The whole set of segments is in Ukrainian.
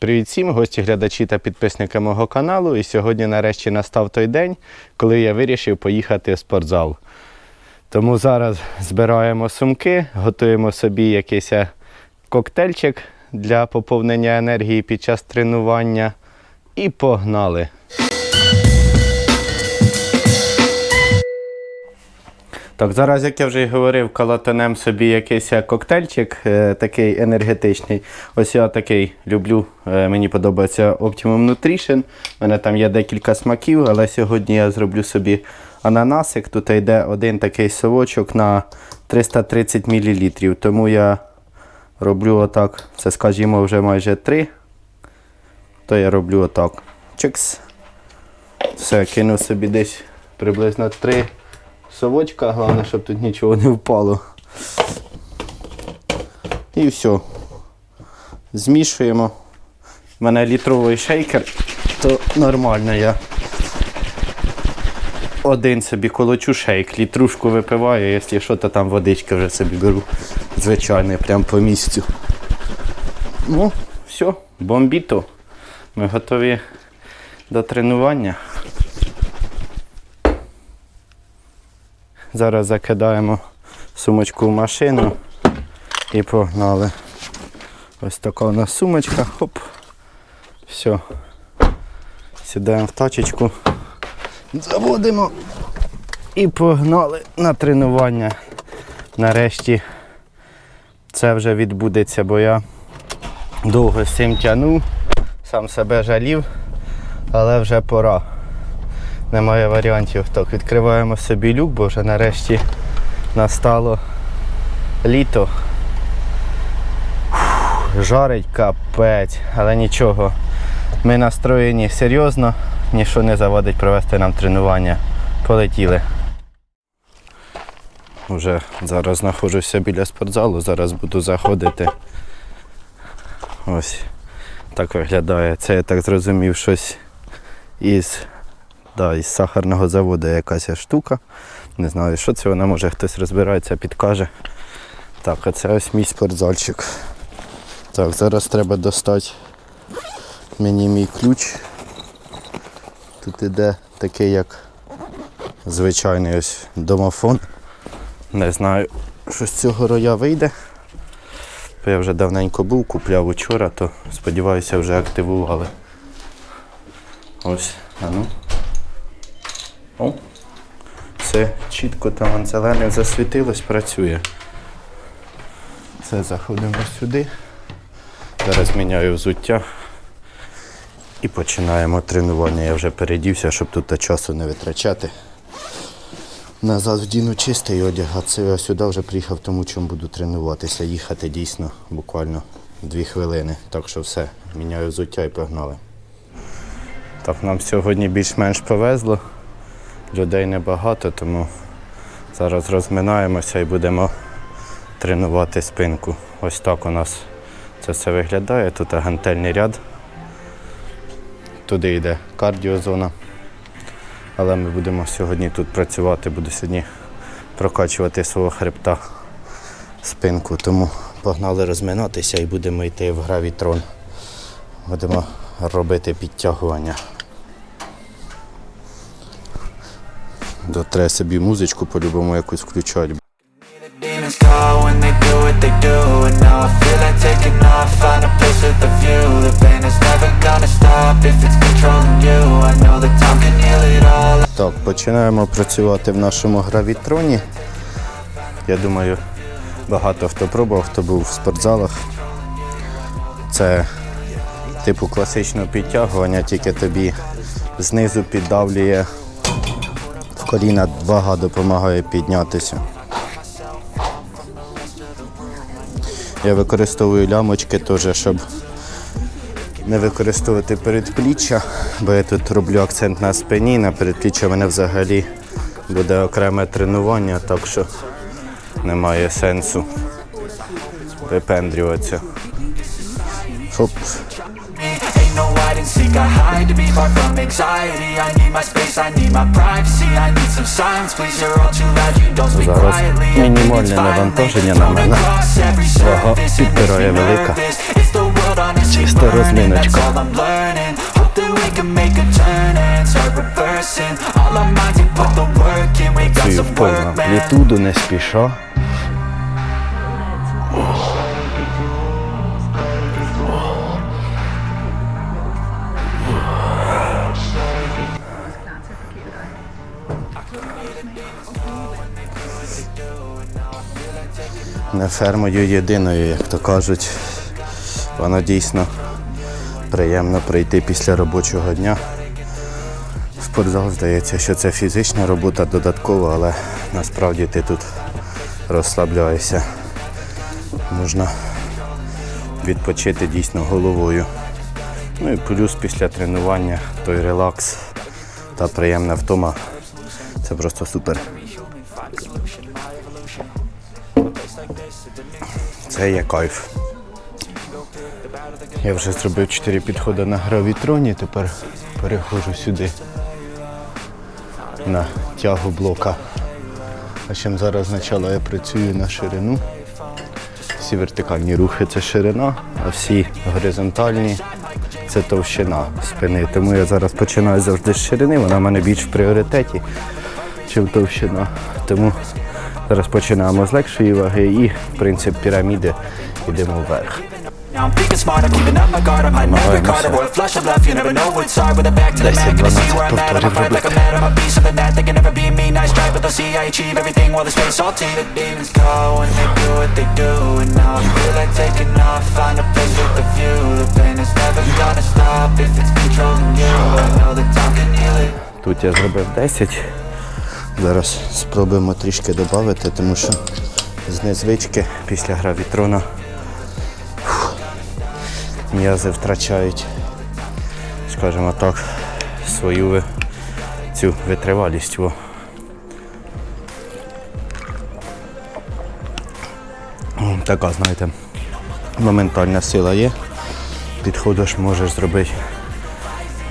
Привіт всім, гості, глядачі та підписники мого каналу. І сьогодні нарешті настав той день, коли я вирішив поїхати в спортзал. Тому зараз збираємо сумки, готуємо собі якийсь е, коктейльчик для поповнення енергії під час тренування. І погнали! Так, зараз, як я вже й говорив, калатанем собі якийсь е, коктейльчик е, такий енергетичний. Ось я такий люблю. е, мені подобається Optimum Nutrition. У мене там є декілька смаків, але сьогодні я зроблю собі ананасик. Тут йде один такий совочок на 330 мл. Тому я роблю отак. Це, скажімо, вже майже 3. То я роблю отак. Чикс. Все, кину собі десь приблизно 3 совочка, головне, щоб тут нічого не впало. І все. Змішуємо. У мене літровий шейкер, то нормально я один собі колочу шейк, літрушку випиваю, якщо що, то там водички вже собі беру. Звичайний, прям по місцю. Ну, все, бомбіто. Ми готові до тренування. Зараз закидаємо сумочку в машину і погнали. Ось така у нас сумочка. Хоп. Все. Сідаємо в тачечку. Заводимо і погнали на тренування. Нарешті це вже відбудеться, бо я довго з цим тягнув, сам себе жалів, але вже пора немає варіантів. Так, відкриваємо собі люк, бо вже нарешті настало літо. Жарить капець, але нічого. Ми настроєні серйозно, ніщо не заводить провести нам тренування. Полетіли. Уже зараз знаходжуся біля спортзалу, зараз буду заходити. Ось так виглядає. Це я так зрозумів щось із Да, із сахарного заводу якась штука. Не знаю, що це вона, може хтось розбирається, підкаже. Так, а це ось мій спортзальчик. Так, зараз треба достати мені мій ключ. Тут іде такий як звичайний ось домофон. Не знаю, що з цього роя вийде. Я вже давненько був, купляв учора, то сподіваюся вже активували. Ось, а ну. О, все чітко там зелене засвітилось, працює. Все, заходимо сюди. Зараз міняю взуття і починаємо тренування. Я вже передівся, щоб тут часу не витрачати. Назад вдіну чистий одяг, а це сюди вже приїхав, тому чому буду тренуватися. Їхати дійсно буквально дві хвилини. Так що все, міняю взуття і погнали. Так, нам сьогодні більш-менш повезло. Людей небагато, тому зараз розминаємося і будемо тренувати спинку. Ось так у нас це все виглядає. Тут гантельний ряд. Туди йде кардіозона. Але ми будемо сьогодні тут працювати, буду сьогодні прокачувати свого хребта спинку. Тому погнали розминатися і будемо йти в гравітрон. Будемо робити підтягування. Да, треба собі музичку по-любому якусь включати. Так, починаємо працювати в нашому гравітроні. Я думаю, багато хто пробував, хто був в спортзалах. Це типу класичного підтягування, тільки тобі знизу піддавлює коліна, вага допомагає піднятися. Я використовую лямочки теж, щоб не використовувати передпліччя, бо я тут роблю акцент на спині, на передпліччя мене взагалі буде окреме тренування, так що немає сенсу випендрюватися. Хоп. I hide to be far from anxiety I need my space, I need my privacy I need some silence, please you're all too loud You don't speak quietly мінімальне навантаження на мене. Вага підпирає велика. It's the world on its see Чисто burning, that's розминочка. all I'm learning Фермою єдиною, як то кажуть. Воно дійсно приємно прийти після робочого дня. Спортзал здається, що це фізична робота додаткова, але насправді ти тут розслабляєшся. Можна відпочити дійсно головою. Ну і плюс після тренування той релакс та приємна втома. Це просто супер. Це є кайф. Я вже зробив 4 підходи на гравітроні, тепер переходжу сюди на тягу блока. А чим зараз спочатку я працюю на ширину. Всі вертикальні рухи це ширина, а всі горизонтальні це товщина спини. Тому я зараз починаю завжди з ширини, вона в мене більш в пріоритеті, чим товщина. Тому зараз починаємо з легшої ваги і принцип піраміди йдемо вверх. Now I'm thinking smart, I'm keeping up my guard I might never Намагаємося. card or a flash of love You never know what's hard with a back to the 10, back And I see 12 where I'm at, I'm a повторів fight like I'm робити. mad I'ma be something that they can never be me Nice try, but they'll see I achieve everything while the space all tea The demons call when they do what they do And now I feel like taking off Find a place with a view The pain is never gonna stop if it's controlling you I know that time can heal it Тут я зробив 10. Зараз спробуємо трішки додати, тому що з незвички після гравітрона фух, м'язи втрачають, скажімо так, свою цю витривалість. Така, знаєте, моментальна сила є. Підходиш, можеш зробити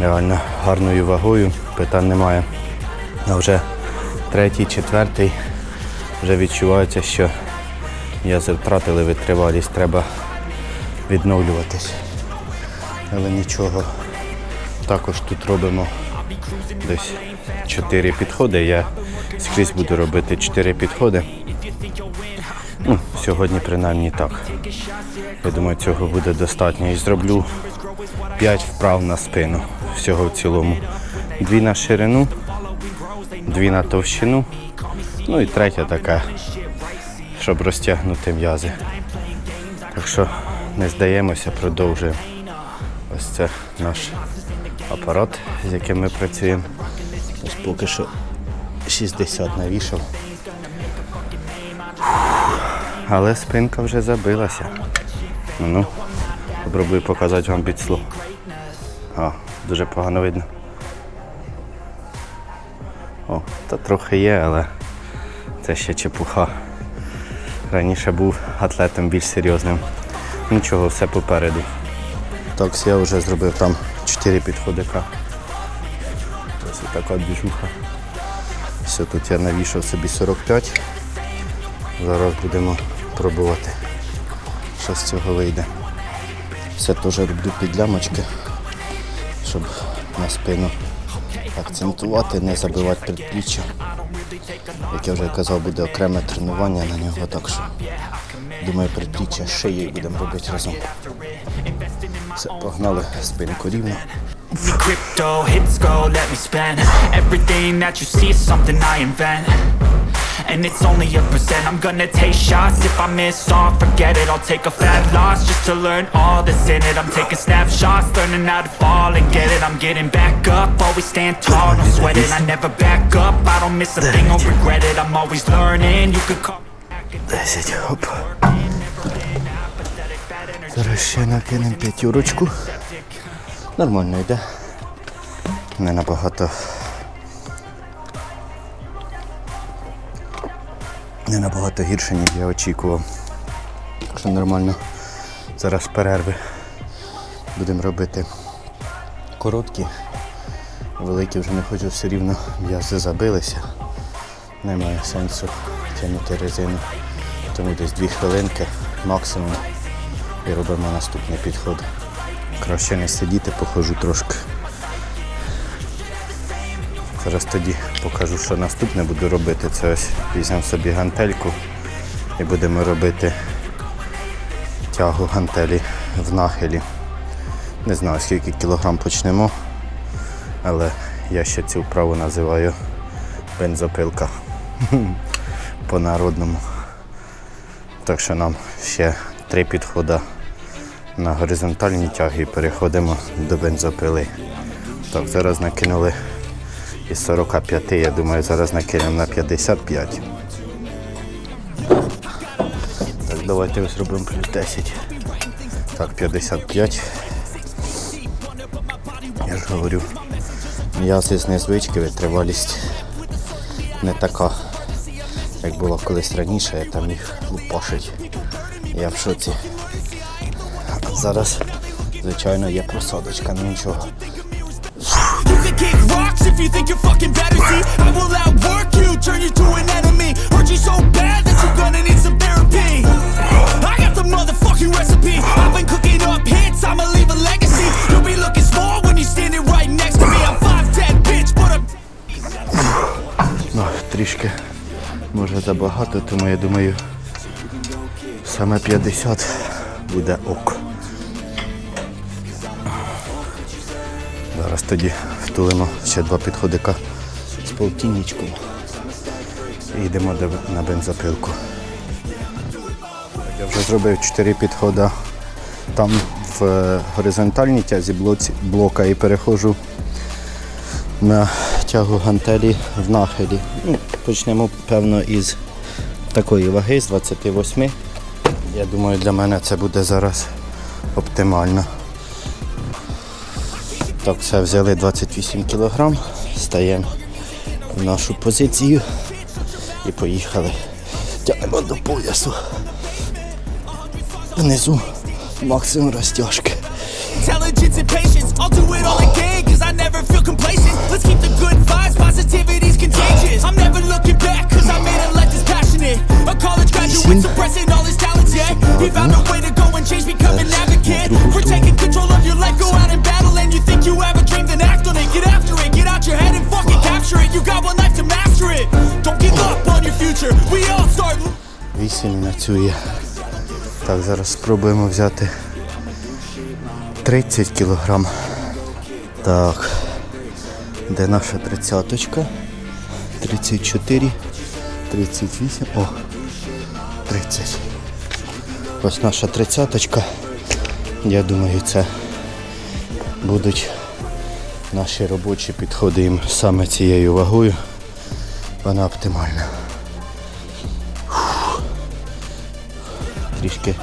реально гарною вагою, питань немає. А вже третій, четвертий вже відчувається, що м'язи втратили витривалість, треба відновлюватись. Але нічого. Також тут робимо десь 4 підходи. Я скрізь буду робити 4 підходи. Ну, сьогодні принаймні так. Я думаю, цього буде достатньо. І зроблю 5 вправ на спину. Всього в цілому. Дві на ширину, дві на товщину. Ну і третя така, щоб розтягнути м'язи. Так що не здаємося, продовжуємо. Ось це наш апарат, з яким ми працюємо. Ось поки що 60 навішав. Але спинка вже забилася. Ну, попробую показати вам підслу. А, дуже погано видно. О, та трохи є, але це ще чепуха. Раніше був атлетом більш серйозним. Нічого, все попереду. Так, я вже зробив там 4 підходика. Ось така двіжуха. Все, тут я навішав собі 45. Зараз будемо пробувати, що з цього вийде. Все теж роблю під лямочки, щоб на спину акцентувати, не забивати предпліччя. Як я вже казав, буде окреме тренування на нього, так що думаю, предпліччя її будемо робити разом. Все, погнали спинку рівно. Crypto hits go, let me spend Everything that you see is something I invent And it's only a percent I'm gonna take shots If I miss all, forget it I'll take a fat loss Just to learn all that's in it I'm taking snapshots, learning how to fall and get it I'm getting back up, always stand tall No sweat it, I never back up I don't miss a thing or regret it I'm always learning, you could call me 10, хоп. Зараз ще накинемо п'ятюрочку. Нормально йде. Не набагато. Не набагато гірше, ніж я очікував. Так що нормально. Зараз перерви. Будемо робити короткі. Великі вже не хочу, все рівно м'язи забилися. Немає сенсу тягнути резину. Тому десь дві хвилинки максимум і робимо наступний підход. краще не сидіти, походжу трошки. Зараз тоді покажу, що наступне буду робити. Це ось візьмемо собі гантельку і будемо робити тягу гантелі в нахилі. Не знаю скільки кілограм почнемо, але я ще цю вправу називаю бензопилка по народному. Так що нам ще три підходи на горизонтальні тяги і переходимо до бензопили. Так, зараз накинули із 45, я думаю, зараз накинемо на 55. Так, давайте ось робимо плюс 10. Так, 55. Я ж говорю, м'язи з незвички, витривалість не така, як було колись раніше, я там їх лупашить. Я в шоці. Зараз, звичайно, є просадочка, ну нічого. If you think you're fucking better. See, I will outwork you, turn you to an enemy. Hurt you so bad that you're gonna need some therapy. I got the motherfucking recipe. I've been cooking up hits, I'ma leave a legacy. You'll be looking small when you're standing right next to me. I'm 5'10, bitch, but I'm. Ну, трішки може забагато, тому я думаю, саме 50 буде ок. Зараз тоді втулимо ще два підходика з полтинничком і йдемо на бензопилку. Я вже зробив 4 підходи там в е, горизонтальній тязі блока і переходжу на тягу гантелі в нахилі. Ну, почнемо, певно, із такої ваги, з 28. Я думаю, для мене це буде зараз оптимально. Так, все, взяли 28 кг, стаємо в нашу позицію і поїхали. Тягнемо до поясу. Внизу максимум розтяжки. Intelligence and patience, I'll do it all again, cause I never feel complacent. Let's keep the good vibes, positivity's contagious. I'm never looking back, cause I made a passionate. A college graduate suppressing all his talents, yeah. He found a way to go and change, become an advocate. For taking control of your life, go out and battle, and you think you have a dream, then act on it. Get after it, get out your head and fucking capture it. You got one life to master it. Don't give up on your future. We all start. 8 працює. Так, зараз спробуємо взяти 30 кілограм. Так. Де наша тридцяточка? 34, 38, о, 30. Ось наша тридцяточка. Я думаю, це будуть наші робочі підходи їм саме цією вагою. Вона оптимальна. трішки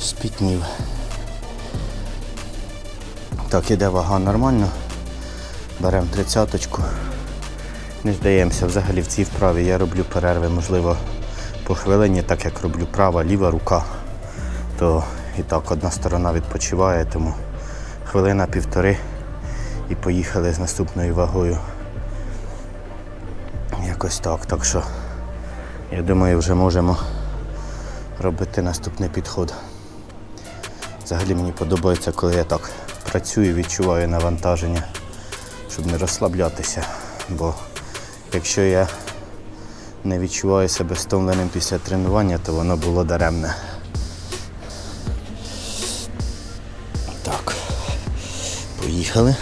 спітнів. Так, іде вага нормально. Беремо тридцяточку. Не здаємося, взагалі в цій вправі я роблю перерви, можливо, по хвилині, так як роблю права, ліва рука, то і так одна сторона відпочиває, тому хвилина півтори і поїхали з наступною вагою. Якось так. Так що я думаю, вже можемо робити наступний підход. Взагалі мені подобається, коли я так працюю, відчуваю навантаження, щоб не розслаблятися. Бо якщо я не відчуваю себе стомленим після тренування, то воно було даремне. Так, поїхали.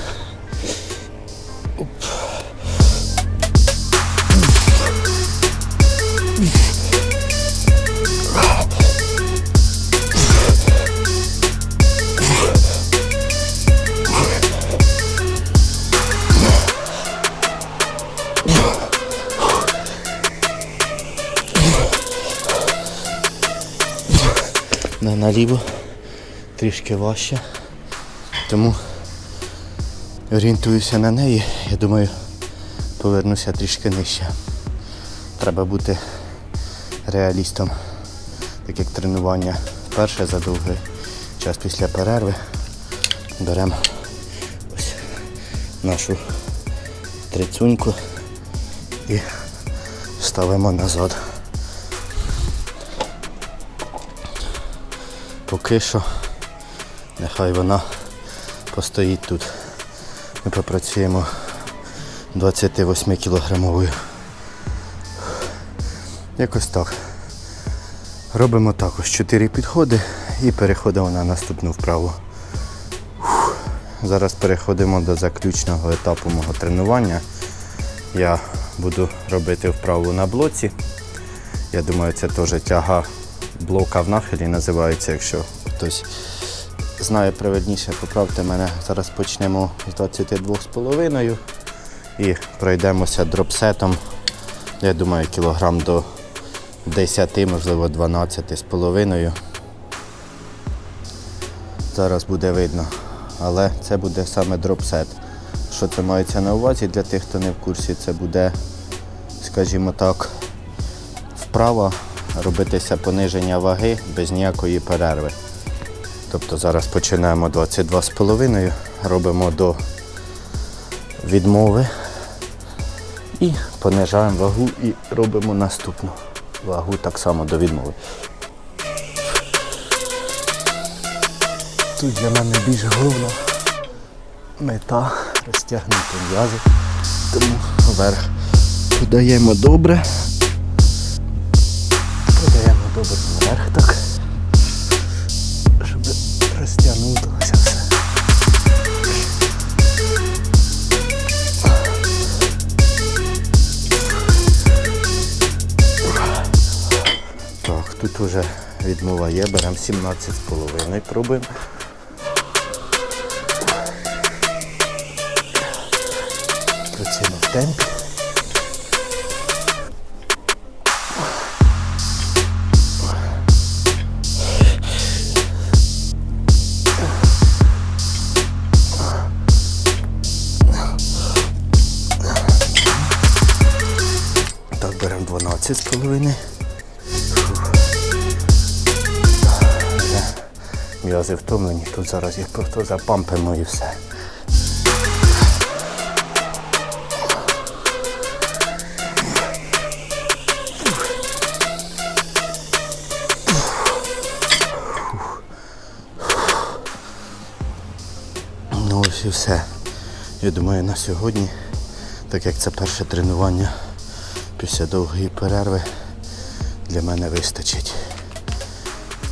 Наліво трішки важче. Тому орієнтуюся на неї. Я думаю, повернуся трішки нижче. Треба бути реалістом, так як тренування вперше за довгий час після перерви. Беремо ось нашу трицуньку і ставимо назад. Поки нехай вона постоїть тут. Ми попрацюємо 28 кілограмовою. Якось так. Робимо також 4 підходи і переходимо на наступну вправу. Зараз переходимо до заключного етапу мого тренування. Я буду робити вправу на блоці. Я думаю, це теж тяга блока в нахилі називається, якщо хтось знає правильніше, поправте мене. Зараз почнемо з 22,5 і пройдемося дропсетом. Я думаю, кілограм до 10, можливо 12 з половиною. Зараз буде видно. Але це буде саме дропсет. Що це мається на увазі для тих, хто не в курсі, це буде, скажімо так, вправа робитися пониження ваги без ніякої перерви. Тобто зараз починаємо 22,5, робимо до відмови і понижаємо вагу і робимо наступну вагу так само до відмови. Тут для мене більш головна мета розтягнути м'язи, тому вверх подаємо добре. Добре вверх так, щоб розтягнулося все. Так, тут уже відмова є, беремо 17,5, пробуємо. Працюємо в темпі. 12,5. М'язи втомлені, тут зараз їх просто запампимо і все. Ну ось і все. Я думаю, на сьогодні, так як це перше тренування після довгої перерви, для мене вистачить.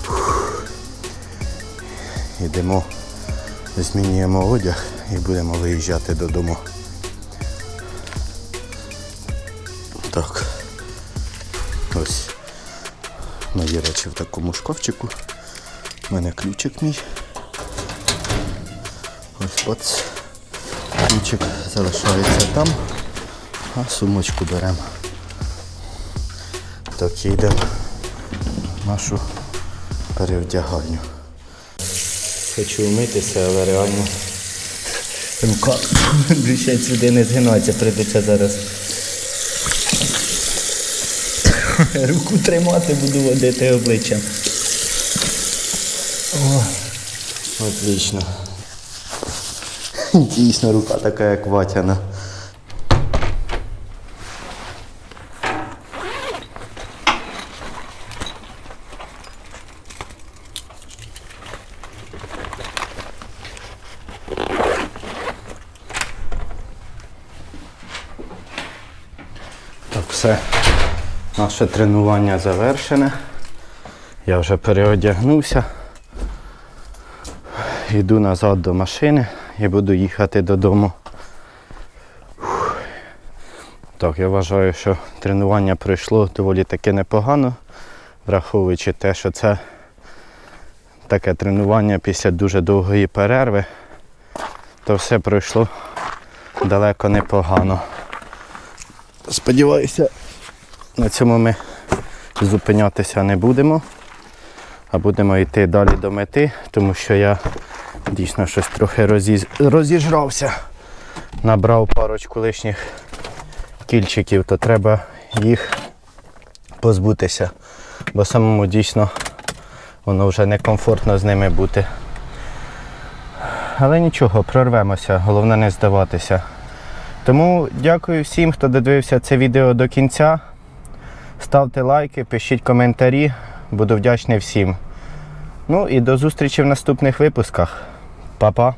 Фух. Йдемо, змінюємо одяг і будемо виїжджати додому. Так. Ось мої речі в такому шкафчику. У мене ключик мій. Ось от ключик залишається там, а сумочку беремо. Так, йдемо в нашу перевдягальню. Хочу вмитися, але реально рука більше сюди не згинається, прийдеться зараз. Руку тримати буду водити обличчям. О, отлично. Дійсно, рука така, як ватяна. Так, все. Наше тренування завершене. Я вже переодягнувся. Йду назад до машини і буду їхати додому. Фух. Так, я вважаю, що тренування пройшло доволі таки непогано, враховуючи те, що це таке тренування після дуже довгої перерви, то все пройшло далеко непогано. Сподіваюся, на цьому ми зупинятися не будемо, а будемо йти далі до мети, тому що я дійсно щось трохи розіз... розіжрався. Набрав парочку лишніх кільчиків, то треба їх позбутися, бо самому дійсно воно вже некомфортно з ними бути. Але нічого, прорвемося, головне не здаватися. Тому дякую всім, хто додивився це відео до кінця. Ставте лайки, пишіть коментарі, буду вдячний всім. Ну і до зустрічі в наступних випусках. Па-па!